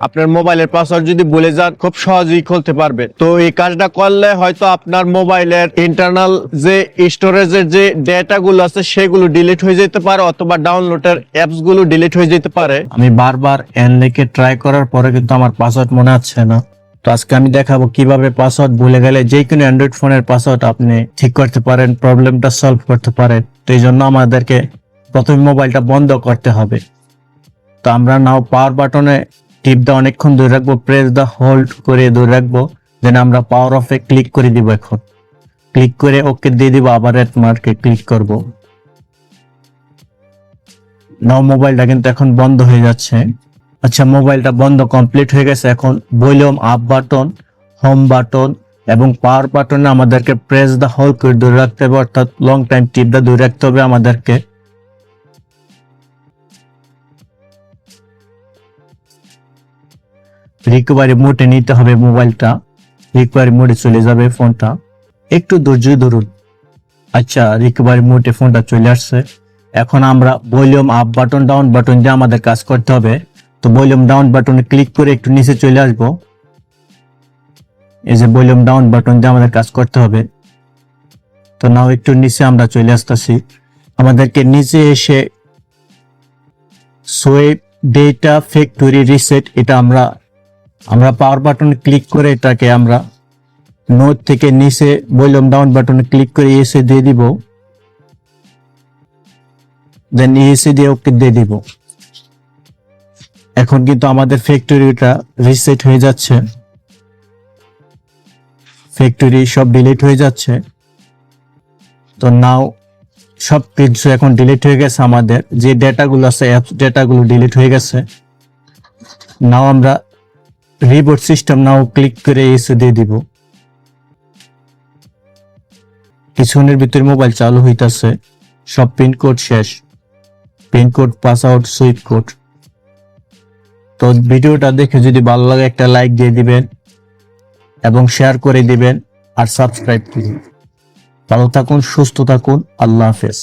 আপনার মোবাইলের পাসওয়ার্ড যদি ভুলে যান, খুব সহজেই খুলতে পারবে। তো এই কাজটা করলে হয়তো আপনার মোবাইলের ইন্টারনাল যে স্টোরেজের যে ডেটা গুলো আছে, সেগুলো ডিলিট হয়ে যেতে পারে, অথবা ডাউনলোডের অ্যাপসগুলো ডিলিট হয়ে যেতে পারে। আমি বারবার এন লিখে ট্রাই করার পরে কিন্তু আমার পাসওয়ার্ড মনে হচ্ছে না। তো আজকে আমি দেখাবো কীভাবে পাসওয়ার্ড ভুলে গেলে যে কোনো অ্যান্ড্রয়েড ফোনের পাসওয়ার্ড আপনি ঠিক করতে পারেন প্রবলেমটা সলভ করতে পারেন। তো এই জন্য আমাদেরকে প্রথমে মোবাইলটা বন্ধ করতে হবে। তো আমরা নাও পাওয়ার বাটনে টিপ দা অনেকক্ষণ ধরে রাখব প্রেস দা হোল্ড করে ধরে রাখব দেন আমরা পাওয়ার অফে ক্লিক করে দিব এখন। ক্লিক করে ওকে দিয়ে দিব, আবার এট মার্কে ক্লিক করব। নাও মোবাইলটা কিন্তু এখন বন্ধ হয়ে যাচ্ছে। আচ্ছা মোবাইলটা বন্ধ কমপ্লিট হয়ে গেছে এখন। Volume up button home button এবং পাওয়ার বাটনে আমাদেরকে প্রেস দা হোল করে ধরে রাখতে হবে, অর্থাৎ লং টাইম টিপটা ধরে রাখতে হবে আমাদেরকে। রিকভারি মোডে নিতে হবে মোবাইলটা রিকভারি মোডে চলে যাবে ফোনটা। একটু ধৈর্য ধরুন। আচ্ছা রিকভারি মোডে ফোনটা চলে আসছে। এখন আমরা volume up button down button দিয়ে আমাদের কাজ করতে হবে। তো ভলিউম ডাউন বাটনে ক্লিক করে একটু নিচে চলে আসব। এই যে ভলিউম ডাউন বাটন দিয়ে আমাদের কাজ করতে হবে। তো নাও একটু নিচে আমরা চলে আসতেছি। আমাদেরকে নিচে এসে সোয়েব ডেটা ফ্যাক্টরি রিসেট এটা আমরা আমরা পাওয়ার বাটনে ক্লিক করে এটাকে আমরা নোট থেকে নিচে ভলিউম ডাউন বাটনে ক্লিক করে এসে দিয়ে দিব। দেন এসে দিয়ে ওকে দিয়ে দিব। এখন কিন্তু আমাদের ফ্যাক্টরিটা রিসেট হয়ে যাচ্ছে। ফ্যাক্টরি সব ডিলিট হয়ে যাচ্ছে। তো নাও সব কিছু এখন ডিলিট হয়ে গেছে আমাদের। যে ডেটাগুলো আছে অ্যাপস ডেটাগুলো ডিলিট হয়ে গেছে। নাও আমরা রিবোর্ড সিস্টেম নাও ক্লিক করে এসে দিয়ে দিব। কিছুক্ষণের ভিতরে মোবাইল চালু হইতাছে। সব পিনকোড শেষ। Pin code pass out sweep code তো ভিডিওটা দেখে যদি ভালো লাগে একটা লাইক দিয়ে দিবেন এবং শেয়ার করে দিবেন আর সাবস্ক্রাইব করুন ভালো থাকুন, সুস্থ থাকুন। আল্লাহ হাফেজ।